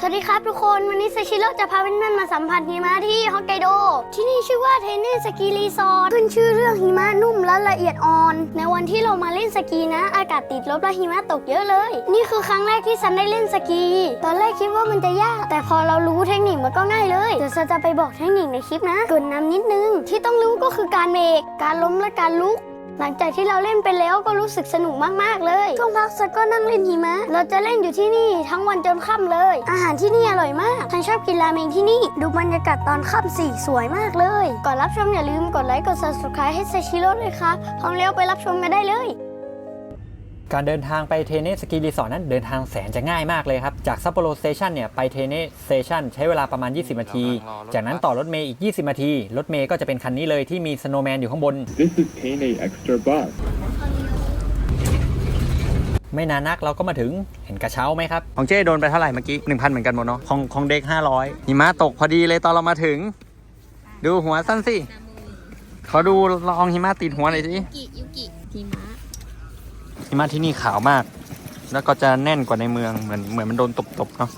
สวัสดีครับทุกคนวันนี้เซชิโร่จะพาเพื่อนๆมาสัมผัสหิมะที่ฮอกไกโด ที่นี่ชื่อว่าเทนเนสกีรีสอร์ทขึ้นชื่อเรื่องหิมะนุ่มและละเอียดอ่อน ในวันที่เรามาเล่นสกีนะ อากาศติดลบและหิมะตกเยอะเลย นี่คือครั้งแรกที่ซันได้เล่นสกี ตอนแรกคิดว่ามันจะยาก แต่พอเรารู้เทคนิคมันก็ง่ายเลยเดี๋ยวซันจะไปบอกเทคนิคในคลิปนะเกินนำนิดนึงที่ต้องรู้ก็คือการเบรกการล้มและการลุก หลังจากที่เราเล่นไปแล้วก็รู้สึกสนุกมากๆเลยช่วงพักสักก็นั่งเล่นหิมะ เราจะเล่นอยู่ที่นี่ทั้งวันจนค่ำเลย อาหารที่นี่อร่อยมากฉันชอบกินราเมงที่นี่ ดูบรรยากาศตอนค่ำสีสวยมากเลย ก่อนรับชมอย่าลืมกดไลค์กด subscribe ให้เซชิโร่เลยครับพร้อมแล้วไปรับชมกันได้เลย การเดินทางไปเทเนสกีรีสอร์ทนั้นเดินทางแสนจะง่ายมากเลยครับ จากซัปโปโรสเตชันเนี่ยไปเทเนสเตชันใช้เวลาประมาณ 20 นาที จากนั้นต่อรถเมย์อีก 20 นาที รถเมย์ก็จะเป็นคันนี้เลยที่มีสโนว์แมนอยู่ข้างบน This is Tene Extra Bus. ไม่นานนักเราก็มาถึงเห็นกระเช้าไหมครับ ของเจ้โดนไปเท่าไหร่เมื่อกี้ 1,000 เหมือนกันหมดเนาะของของเด็ก 500หิมะตกพอดีเลยตอนเรามาถึง ดูหัวสั้นสิขอดูลองหิมะติดหัวหน่อยสิกิยุกิหิมะ หิมะที่นี่ขาวมาก แล้วก็จะแน่นกว่าในเมืองเหมือนเหมือนมันโดนตบๆเนาะ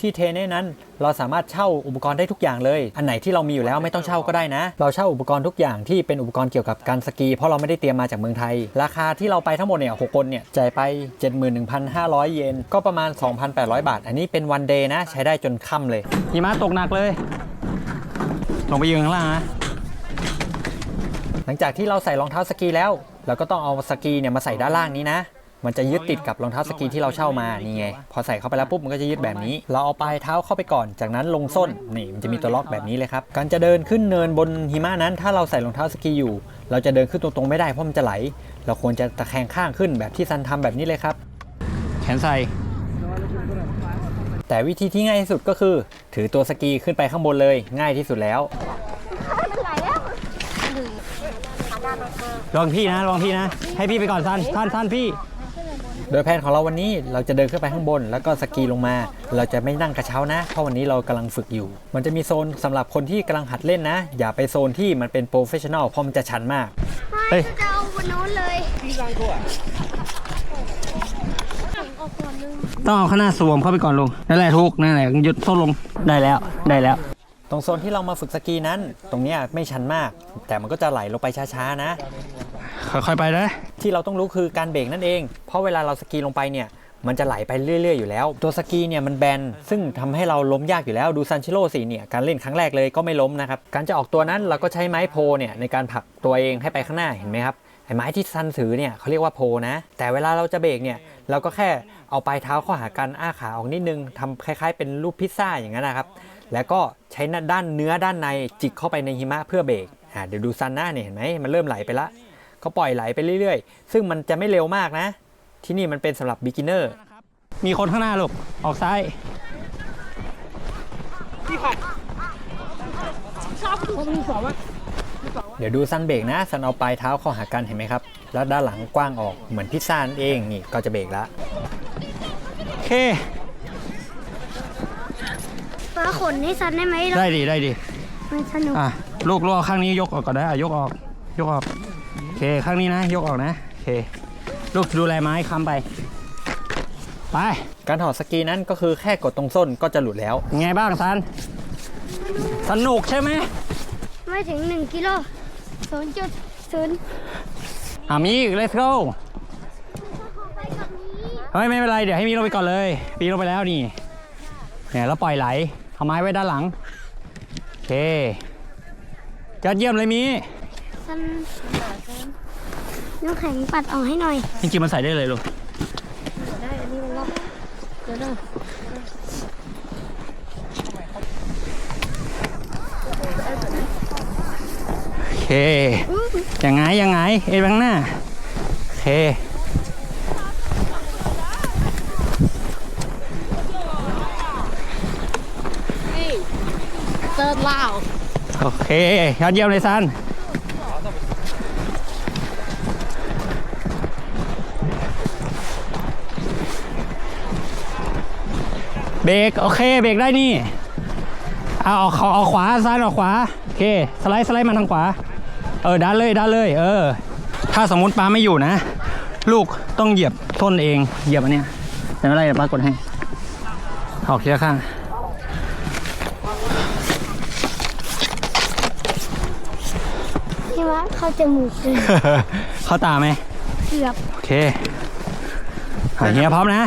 ที่เทเน่นั้นเราสามารถเช่าอุปกรณ์ได้ทุกอย่างเลย อันไหนที่เรามีอยู่แล้วไม่ต้องเช่าก็ได้นะ เราเช่าอุปกรณ์ทุกอย่างที่เป็นอุปกรณ์เกี่ยวกับการสกี เพราะเราไม่ได้เตรียมมาจากเมืองไทย ราคาที่เราไปทั้งหมดเนี่ยหกคนเนี่ยจ่ายไป 71,500 เยน ก็ประมาณ 2,800 บาท อันนี้เป็นวันเดย์นะ ใช้ได้จนค่ำเลยหิมะตกหนักเลย ลงไปยืนข้างล่างนะห ลังจากที่เราใส่รองเท้าสกีแล้ว เราก็ต้องเอาสกีเนี่ยมาใส่ด้านล่างนี้นะ มันจะยึดติดกับรองเท้าสกีที่เราเช่ามานี่ไง พอใส่เข้าไปแล้วปุ๊บมันก็จะยึดแบบนี้ เราเอาปลายเท้าเข้าไปก่อน จากนั้นลงส้น นี่มันจะมีตัวล็อกแบบนี้เลยครับ การจะเดินขึ้นเนินบนหิมะนั้น ถ้าเราใส่รองเท้าสกีอยู่ เราจะเดินขึ้นตรงๆไม่ได้เพราะมันจะไหล เราควรจะตะแคงข้างขึ้นแบบที่ซันทำแบบนี้เลยครับ แขนใส่แต่วิธีที่ง่ายที่สุดก็คือ ถือตัวสกีขึ้นไปข้างบนเลย ง่ายที่สุดแล้ว ลองพี่นะลองพี่นะ ให้พี่ไปก่อนท่านท่านท่านพี่ โดยแผนของเราวันนี้เราจะเดินขึ้นไปข้างบน แล้วก็สกีลงมา เราจะไม่นั่งกระเช้านะ เพราะวันนี้เรากำลังฝึกอยู่ มันจะมีโซนสำหรับคนที่กำลังหัดเล่นนะ อย่าไปโซนที่มันเป็นโปรเฟชชั่นอลเพราะมันจะชันมาก เฮ้ย จะเอาบนโน้นเลยต้องเอาข้างหน้าสวมเข้าไปก่อนลุงนั่นแหละทุกนั่นแหละหยุดโซ่ลงได้แล้วได้แล้ว ตรงโซนที่เรามาฝึกสกีนั้น ตรงเนี้ยไม่ชันมาก แต่มันก็จะไหลลงไปช้าๆนะ ค่อยๆไปนะ ที่เราต้องรู้คือการเบรกนั่นเอง เพราะเวลาเราสกีลงไปเนี่ย มันจะไหลไปเรื่อย ๆ อยู่แล้ว ตัวสกีเนี่ยมันแบน ซึ่งทำให้เราล้มยากอยู่แล้ว ดูซันชิโร่สิเนี่ย การเล่นครั้งแรกเลยก็ไม่ล้มนะครับ การจะออกตัวนั้นเราก็ใช้ไม้โพเนี่ยในการผลักตัวเองให้ไปข้างหน้า เห็นไหมครับ ไอ้ไม้ที่ซันถือเนี่ยเขาเรียกว่าโพนะ แต่เวลาเราจะเบรกเนี่ย เราก็แค่เอาปลายเท้าเข้าหากันอ้าขาออกนิดนึงทำคล้าย ๆ เป็นรูปพิซซ่าอย่างนั้นนะครับ แล้วก็ใช้ด้านเนื้อด้านในจิกเข้าไปในหิมะเพื่อเบรกอ่าเดี๋ยวดูซันหน้าเนี่ยเห็นไหมมันเริ่มไหลไปละ เขาปล่อยไหลไปเรื่อยๆ ซึ่งมันจะไม่เร็วมากนะ ที่นี่มันเป็นสำหรับ beginner มีคนข้างหน้าลูกออกซ้ายเดี๋ยวดูซันเบรกนะซันเอาปลายเท้าเข้าหากันเห็นไหมครับ แล้วด้านหลังกว้างออกเหมือนพิซซ่านั่นเองนี่ก็จะเบรกแล้วโอเคฟ้าขนให้ซันได้ไหมได้ดีได้ดีมันสนุกอะลูกลูกเอาข้างนี้ยกออกก่อนได้อะยกออก ยกออกโอ เคข้างนี้นะ ยกออกนะ โอเค ลูกดูแลไม้ค้ำไป ไป การถอดสกีนั้นก็คือแค่กดตรงส้นก็จะหลุดแล้ว ไงบ้างซัน สนุกใช่ไหม ไม่ถึง 1กิโลศูนย์จุดศูนย์อะมีอีก let's go เฮ้ย ไม่เป็นไร เดี๋ยวให้มีลงไปก่อนเลย ปีนลงไปแล้วนี่ เนี่ยแล้วปล่อยไหลเอาไม้ไว้ด้านหลัง โอเคยอดเยี่ยมเลยมีซัน น้ำแข็งปัดออกให้หน่อย จริงๆมันใส่ได้เลยลูกได้อันนี้มันล็อกเดี๋ยวเด้อโอเค ยังไงยังไง เอ็นไปข้างหน้า โอเคเติร์ดลาว โอเค ยอดเยี่ยมเลยซัน รกโอเคเบรกได้นี่เอาเอาเอาเอาขวาซ้ายเอาขวาโอเคสไลด์สไลด์มาทางขวา เออดันเลยดันเลย เออ ถ้าสมมุติปลาไม่อยู่นะ ลูกต้องเหยียบต้นเองเหยียบอันเนี้ยไม่เป็นไรเดี๋ยวป้ากดให้ออกทีละข้างหิมะเข้าจมูกเลยเข้าตาไหมเกือบโอเคอะเฮียพร้อมนะ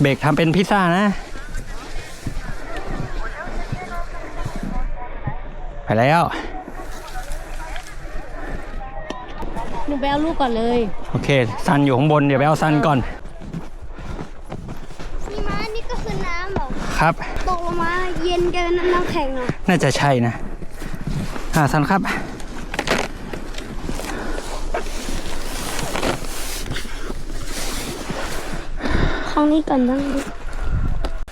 เบรกทำเป็นพิซซ่านะ ไปแล้ว หนูไปเอาลูกก่อนเลย โอเค ซันอยู่ข้างบน เดี๋ยวไปเอาซันก่อนหิมะนี่ก็คือน้ำเหรอครับ ตกลงมาเย็นเกินน้ำแข็งเหรอ น่าจะใช่นะ อ่าซันครับ ครั้งนี้ก่อนบ้างดิ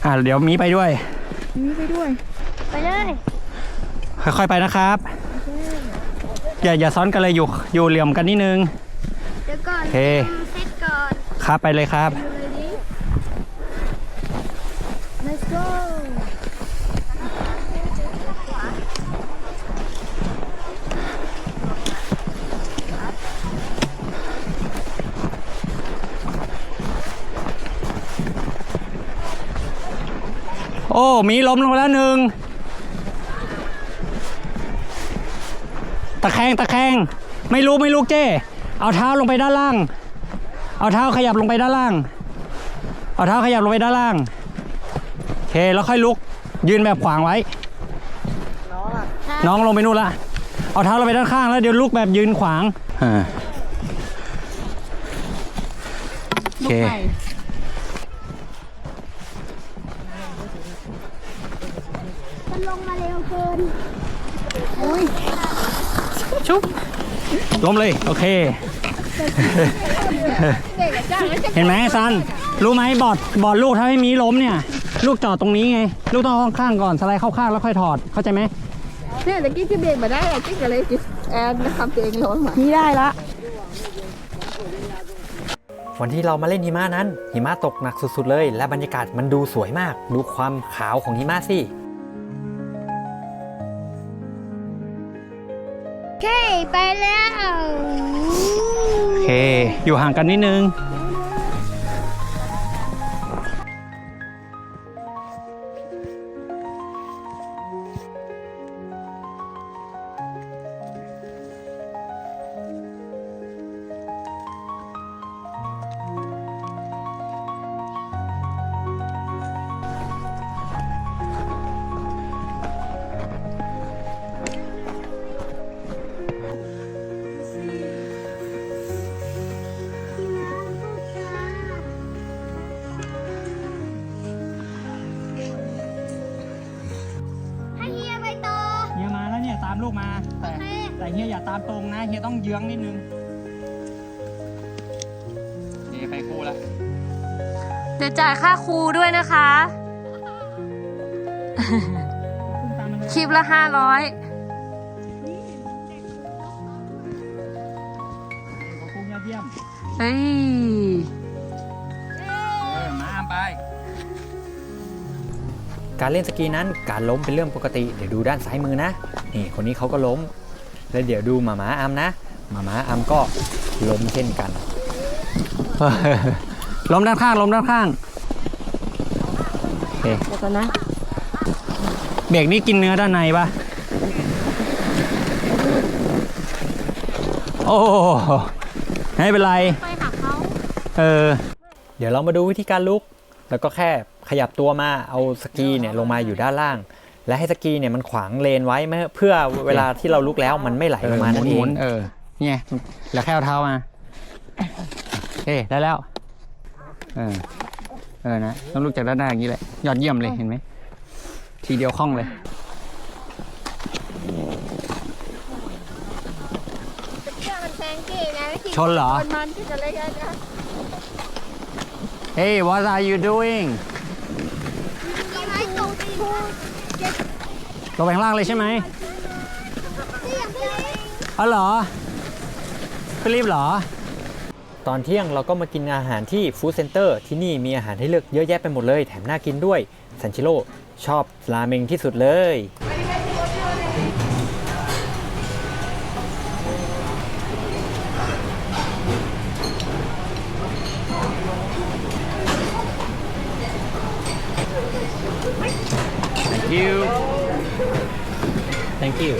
อ่าเดี๋ยวมีไปด้วย ไปเลยค่อยๆไปนะครับ อย่าอย่าซ้อนกันเลยอยู่อยู่เหลี่ยมกันนิดนึง เดี๋ยวก่อนโอเค เซตก่อน ครับไปเลยครับ เลยดิ let's go โอ้มีล้มลงไปแล้วหนึ่งตะแคงตะแคงไม่รู้ไม่รู้เจ้เอาเท้าลงไปด้านล่าง เอาเท้าขยับลงไปด้านล่าง เอาเท้าขยับลงไปด้านล่างโอเคแล้วค่อยลุก ยืนแบบขวางไว้ น้องลงไปนู่นละเอาเท้าลงไปด้านข้างแล้วเดี๋ยวลุกแบบยืนขวางอ่าโอเค มันล งมาเร็วเกินชุบล้มเลย โอเค เห็นไหมซัน รู้ไหมบอร์ดบอร์ดลูกถ้าไม่มีล้มเนี่ย ลูกจอดตรงนี้ไง ลูกต้องเอาข้างๆก่อนสไลด์เข้าข้างแล้วค่อยถอด เข้าใจไหมเนี่ยตะกี้พี่เบรกมาได้อะกิ๊กก็เลยกิ๊กแอนนะครับตัวเองล้มอะนี่ได้ละวันที่เรามาเล่นหิมะนั้น หิมะตกหนักสุดๆเลย และบรรยากาศมันดูสวยมาก ดูความขาวของหิมะสิ เค ไปแล้ว โอเค อยู่ห่างกันนิดนึง เคแต่เฮียอย่าตามตรงนะเฮียต้องเยื้องนิดนึงเฮียไปคู่แล้วเดี๋ยวจ่ายค่าครูด้วยนะคะ คลิปละห้าร้อยขอบคุณยอดเยี่ยมเฮ้ยเออมาอ้ามไป การเล่นสกีนั้นการล้มเป็นเรื่องปกติ เดี๋ยวดูด้านซ้ายมือนะ นี่คนนี้เขาก็ล้ม แล้วเดี๋ยวดูหมาม้าอัมนะหมาม้าอัมก็ล้มเช่นกันล้มด้านข้างล้มด้านข้างโอเคเดี๋ยวก่อนนะเบรกนี่กินเนื้อด้านในปะโอ้ไม่เป็นไรไปหาเขาเออเดี๋ยวเรามาดูวิธีการลุก แล้วก็แค่ขยับตัวมาเอาสกีเนี่ยลงมาอยู่ด้านล่าง และให้สกีเนี่ยมันขวางเลนไว้เพื่อเวลาที่เราลุกแล้วมันไม่ไหลลงมานั่นเองนๆเออเนี่ยแล้วแค่เอาเท้ามาเอ้ได้แล้ว เออ เออนะต้องลุกจากด้านหน้าอย่างนี้เลยยอดเยี่ยมเลยเห็นไหมทีเดียวคล่องเลยชนเหรอเล่นกันนะ Hey what are you doing เราแข้งล่างเลยใช่ไหมอ๋อเหรอไปรีบเหรอ ตอนเที่ยงเราก็มากินอาหารที่ฟู้ดเซ็นเตอร์ที่นี่มีอาหารให้เลือกเยอะแยะไปหมดเลย แถมน่ากินด้วยซันชิโร่ชอบราเมงที่สุดเลย Thank you thank you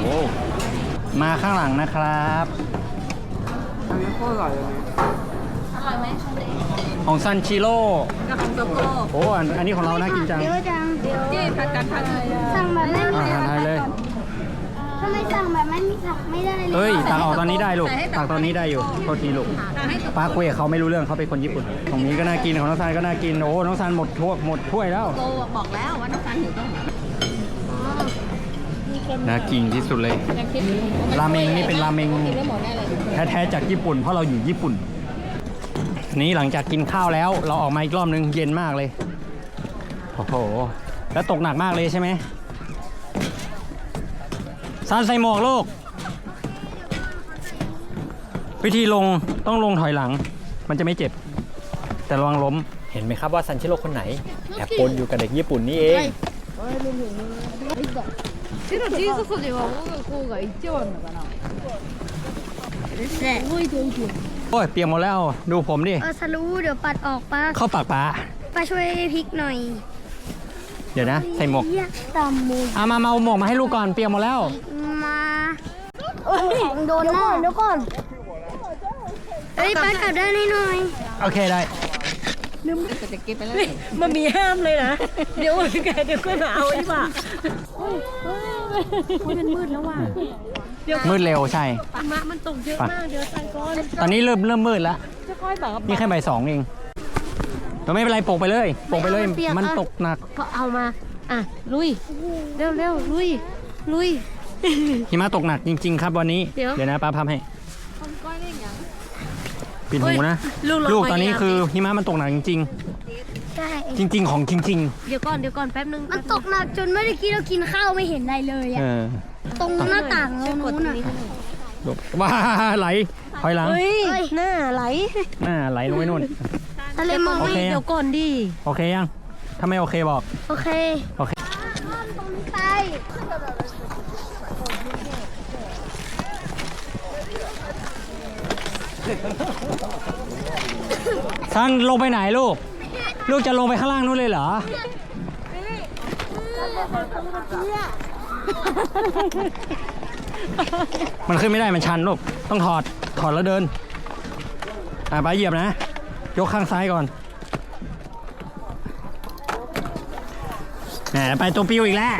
โอ้มาข้างหลังนะครับ อันนี้โคตรอร่อยเลยของซันชิโร่กับของโกโก้โอ้อันอันนี้ของเราน่ากินจังเยอะจังจี้ผัดกันผัดเลยสั่งแบบไม่มีอาหารไทยเลย ทำไมสั่งแบบไม่มีผักไม่ได้เลยเฮ้ยตักออกตอนนี้ได้ลูกตักตอนนี้ได้อยู่โทษทีลูกป้าคุยกับเขาไม่รู้เรื่องเขาเป็นคนญี่ปุ่น ของนี้ก็น่ากินของน้องซันก็น่ากินโอ้น้องซันหมดถ้วยหมดถ้วยแล้วโกบอกแล้วว่าน้ำตาลหิวต้องน่ากินที่สุดเลยยังคิดราเมงนี่เป็นราเมงกินไม่หมดแน่เลยแท้ๆจากญี่ปุ่นเพราะเราอยู่ญี่ปุ่นนี้หลังจากกินข้าวแล้วเราออกมาอีกรอบนึงเย็นมากเลยโอ้โหแล้วตกหนักมากเลยใช่ไหม ซันใส่หมวกลูก วิธีลงต้องลงถอยหลัง มันจะไม่เจ็บ แต่ระวังล้ม เห็นไหมครับว่าซันชิโร่คนไหนแอบปนอยู่กับเด็กญี่ปุ่นนี่เอง チロチーズソでは音楽が一番のかなすごい遠い โอ้ยเปียกหมดแล้ว ดูผมดิ เออสรู้เดี๋ยวปัดออกปะ เข้าปากป้า ป้าช่วยพริกหน่อย เดี๋ยวนะ ใส่หมวก เหี้ยตำมู เอามามาเอาหมวกมาให้ลูกก่อน เปียกหมดแล้ว ม าแข็งโดนหน้าเดี๋ยวก่อนเอ้ยป้ากลับด้านให้หน่อย โอเคได้แต่จะกินไปแล้วมันมีห้ามเลยนะ เดี๋ยวแกเดี๋ยวก็หนาวดีกว่ามืดเร็วใช่มะมันตกเยอะมากเดี๋ยวใส่ก้อนตอนนี้เริ่มเริ่มมืดแล้วจะค่อยแบบนี่แค่ใบายสองเองแต่ไม่เป็นไรโปกไปเลยโปกไปเลยไม่เอามันเปียกมันอะตกหนัก ก็เอามา อะ ลุย เร็วเร็วลุย ลุย หิมะตกหนักจริง ๆ ครับวันนี้ เดี๋ยว เดี๋ยวนะป้าพับให้ปิดหูนะลูกลงลูกมาตอนนี้อีกแล้ว คือหิมะมันตกหนักจริง ใช่ๆ จริง ๆ ของจริง เดี๋ยวก่อนเดี๋ยวก่อนแป๊บนึงมันตกหนักจนเมื่อกี้เรากินข้าวไม่เห็นอะไรเลยๆเออะอตรงหน้าต่างเราช่วยกดนู้นตรงอะนี้ให้หน่อยลูกว้าไหลถอยหลังเฮ้ยเฮ้ยหน้าไหลหน้าไหลลงไปนู่น ทะเลหมอกโอเค เดี๋ยวก่อนดิโอเคยังถ้าไม่โอเคบอก โอเคโอเคตรงนี้ไป ซันลงไปไหนลูก ลูกจะลงไปข้างล่างนู้นเลยเหรอ มันขึ้นไม่ได้มันชันลูก ต้องถอด ถอดแล้วเดิน อะไปเหยียบนะ ยกข้างซ้ายก่อนแหมไปตัวปิวอีกแล้ว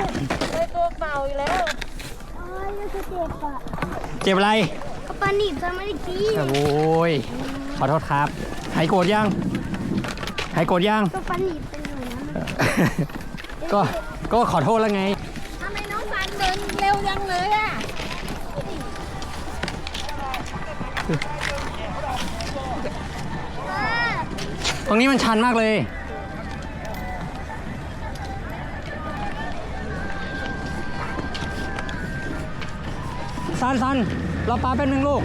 ไปตัวเปล่าอีกแล้วโอ้ยรู้สึกเจ็บอะเจ็บอะไรก็ ปลาหนีบจะไม่ได้กินโอ้ยขอโทษครับหายโกรธยังหายโกรธยังก็ปลาหนีบเป็นอยู่นะมันก็ก็ขอโทษแล้วไงทำไมน้องฟันเดินเร็วยังเลยอะตรงนี้มันชันมากเลยซันซัน เราปาเป็นหนึ่งลูก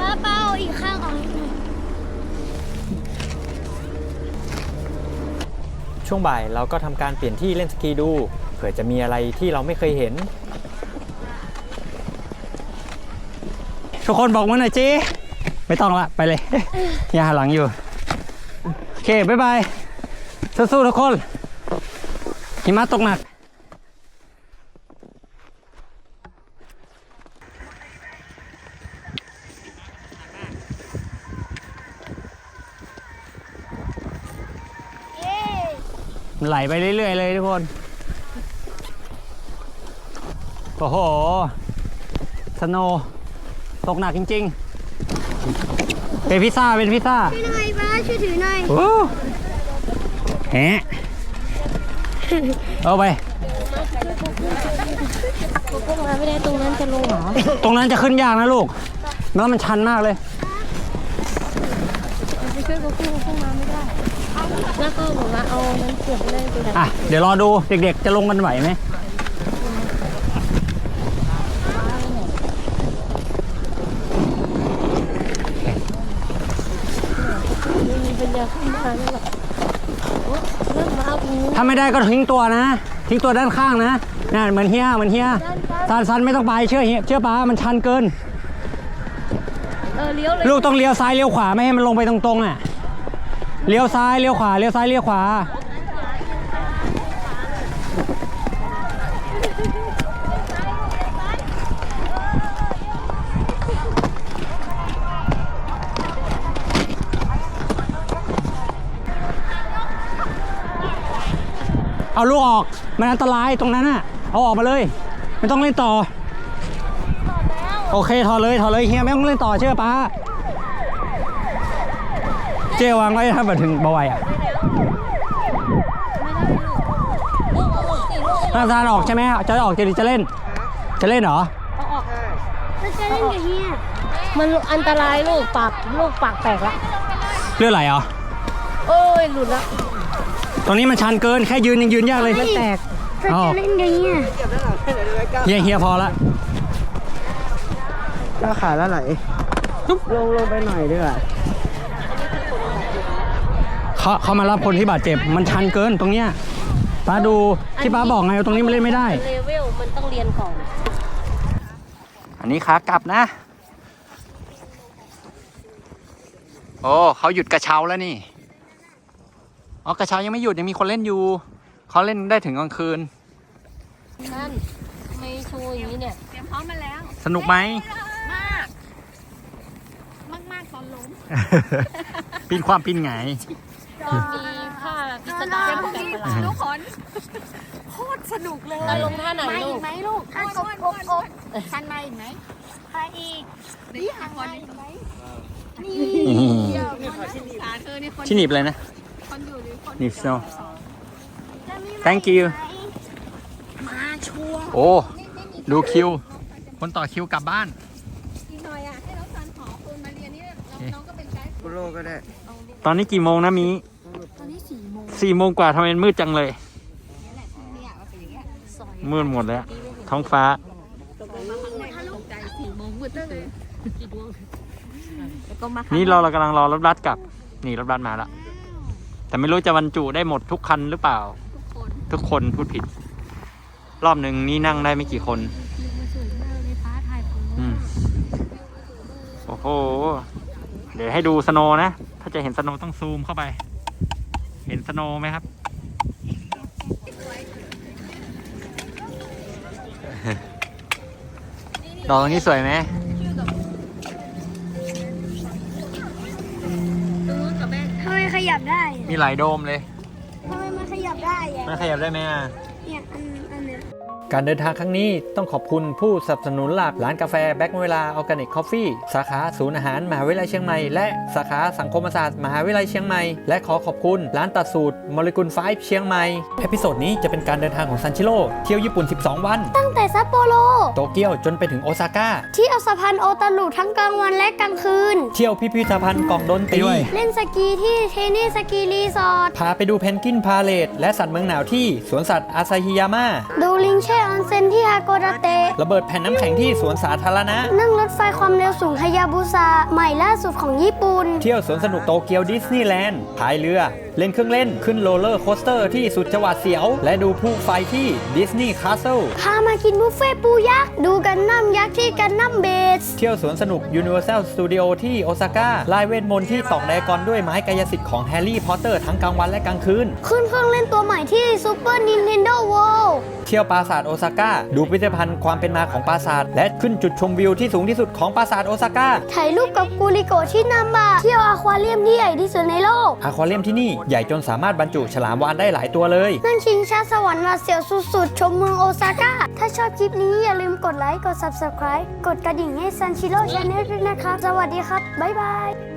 ป้าเป้าอีกข้างออกนิดหนึงช่วงบ่ายเราก็ทำการเปลี่ยนที่เล่นสกีดู เผื่อจะมีอะไรที่เราไม่เคยเห็น ทุกคนบอกมือหน่อยจี ไม่ต้องละไปเลยอย่าหันหลังอยู่ โอเค บ๊ายบาย สู้ๆทุกคน หิมะตกหนักไหลไปเรื่อย ๆ เลยทุกคน โอ้โห สโนตกหนักจริง ๆ เป็นพิซซ่า เป็นพิซซ่า ช่วยหน่อยป้าช่วยถือหน่อยโอ้แฮะเอาไป พวกมาไม่ได้ตรงนั้นจะลงเหรอตรงนั้นจะขึ้นยากนะลูกแล้วมันชันมากเลย ไปช่วยกูขึ้นขึ้นมาไม่ได้ แล้วก็บอกว่าเอามันเสียบไปเลยตัวนั้นอะ เดี๋ยวรอดูเด็กๆ จะลงกันไหวไหม มาแล้วเหรอโอ้เริ่มมาเอาตรงนี้ ถ้าไม่ได้ก็ทิ้งตัวนะ ทิ้งตัวด้านข้างนะนั่นเหมือนเฮียเหมือนเฮียซันซันไม่ต้องไปเชื่อเฮียเชื่อป้ามันชันเกิน เออเลี้ยวเลยลูกต้องเลี้ยวซ้ายเลี้ยวขวาไม่ให้มันลงไปตรงๆอะเลี้ยวซ้ายเลี้ยวขวาเลี้ยวซ้ายเลี้ยวขวา เอาลูกออก มันอันตรายตรงนั้นน่ะ เอาออกมาเลย ไม่ต้องเล่นต่อ โอเคถอดเลยถอดเลยเฮียไม่ต้องเล่นต่อเชื่อป้า เจวางไว้ถ้าแบบถึงบอยอะถ้าซานออกใช่ไหมจะออกจะจะเล่น จะเล่นเหรอเราจะเล่นกับเฮียมันอันตรายลูกปากลูกปากแตกละเลือดไหลเหรอ โอ้ยหลุดละ ตรงนี้มันชันเกินแค่ยืนยังยืนยากเลยมันแตกเราจะเล่นกับเฮียเฮียเฮียพอละก็ขาแล้วไหลลงลงไปหน่อยดีกว่าเขาเขามารับคนที่บาดเจ็บมันชันเกินตรงเนี้ยป้าดูที่ป้าบอกไงว่าตรงนี้มันเล่นไม่ได้เลเวลมันต้องเรียนก่อน อันนี้ขากลับนะ โอ้เขาหยุดกระเช้าแล้วนี่ อ๋อกระเช้ายังไม่หยุดยังมีคนเล่นอยู่เขาเล่นได้ถึงกลางคืน นั่นไม่ชูอย่างนี้เนี่ยสนุกไหมมาก มากๆตอนล้มปีนความปีนไงตอนมีผ้าพิสดารแปลกประหลาดทุกคนโคตรสนุกเลยตอนลงท่าไหนมาลูอีกกไหมลูกกบกบกบทันมาอีกไหมไปอีกนี่หาคนอีกไหมนี่เดี๋ยวคนสงสารเธอนี่คนที่หนีบเลยนะ คนอยู่หรือคนหนีบ snow thank you มาชัวร์โอ้ ดูคิว คนต่อคิวกลับบ้าน อีกหน่อยอะ ให้น้องซันขอคุณมาเรียนนี่น้องก็เป็นไกด์กุโลก็ได้ตอนนี้กี่โมงนะมีตอนนี้สี่โมงสี่โมงกว่าทำไมมันมืดจังเลยนี่แหละเนี่ยว่าเป็นอย่างเงี้ยมืดหมดแล้ว ท้องฟ้าถ้าลูกใจสี่โมงมืดเลยกี่ดวงแล้วก็มานี่เราเรากำลังรอรถบัสกลับ นี่รถบัสมาแล้ว แต่ไม่รู้จะบรรจุได้หมดทุกคันหรือเปล่า ทุกคนพูดผิด รอบหนึ่งนี่นั่งได้ไม่กี่คนอืม โอ้โห เดี๋ยวให้ดูสโนว์นะ ถ้าจะเห็นสโนว์ต้องซูมเข้าไป เห็นสโนว์ไหมครับ ดอกตรงนี้สวยไหม ยับได้อะมีหลายโดมเลย ทำไมมันขยับได้อะมันขยับได้ไหมอะ การเดินทางครั้งนี้ต้องขอบคุณผู้สนับสนุนหลักร้านกาแฟแบ็กเวลาออร์แกนิกคอฟฟี่สาขาศูนย์อาหารมหาวิทยาลัยเชียงใหม่และสาขาสังคมศาสตร์มหาวิทยาลัยเชียงใหม่และขอขอบคุณร้านตัดสูตรโมเลกุลไฟเชียงใหม่เอพิโซดนี้จะเป็นการเดินทางของซันชิโร่เที่ยวญี่ปุ่น 12 วัน ตั้งแต่ซัปโปโรโตเกียวจนไปถึงโอซาก้าที่เอาสะพานโอตารุทั้งกลางวันและกลางคืน เที่ยวพิพิธภัณฑ์กล่องดนตรีด้วยเล่นสกีที่เทเนสกีรีสอร์ทพาไปดูเพนกวินพาเลตและสัตว์เมืองหนาวที่สวนสัตว์อาซาฮิยาม่าดูลิงแช่ออนเซ็นที่ฮาโกดาเตะ ระเบิดแผ่นน้ำแข็งที่สวนสาธารณะ นั่งรถไฟความเร็วสูงฮายาบุซาใหม่ล่าสุดของญี่ปุ่น เที่ยวสวนสนุกโตเกียวดิสนีย์แลนด์พายเรือ เล่นเครื่องเล่น ขึ้นโรลเลอร์โคสเตอร์ที่สุดจังหวัดเสียว และดูผู้ไฟที่ดิสนีย์คาสเซิล พามากินบุฟเฟ่ต์ปูยักษ์ ดูกันน้ำยักษ์ที่กันน้ำเบส เที่ยวสวนสนุก Universal Studio ที่โอซาก้าลายเวทมนต์ที่ตอกไดกอนด้วยไม้กายสิทธิ์ของแฮร์รี่พอตเตอร์ทั้งกลางวันและกลางคืน ขึ้นเครื่องเล่นตัวใหม่ที่ซูเปอร์นินเทนโดเวิลด์เที่ยวปราสาทโอซาก้า ดูพิพิธภัณฑ์ความเป็นมาของปราสาท และขึ้นจุดชมวิวที่สูงที่สุดของปราสาทโอซาก้า ถ่ายรูปกับกูริโกะที่นัมบะเที่ยวอควาเรียมที่ใหญ่ที่สุดในโลกอควาเรียมที่นี่ใหญ่จนสามารถบรรจุฉลามวาฬได้หลายตัวเลย นั่งชิงช้าสวรรค์หวาดเสียวสุดๆ ชมเมืองโอซาก้า ถ้าชอบคลิปนี้อย่าลืมกดไลค์ กด subscribe กดกระดิ่งให้ซันชิโร่ชาแนลด้วยนะครับ สวัสดีครับ บ๊ายบาย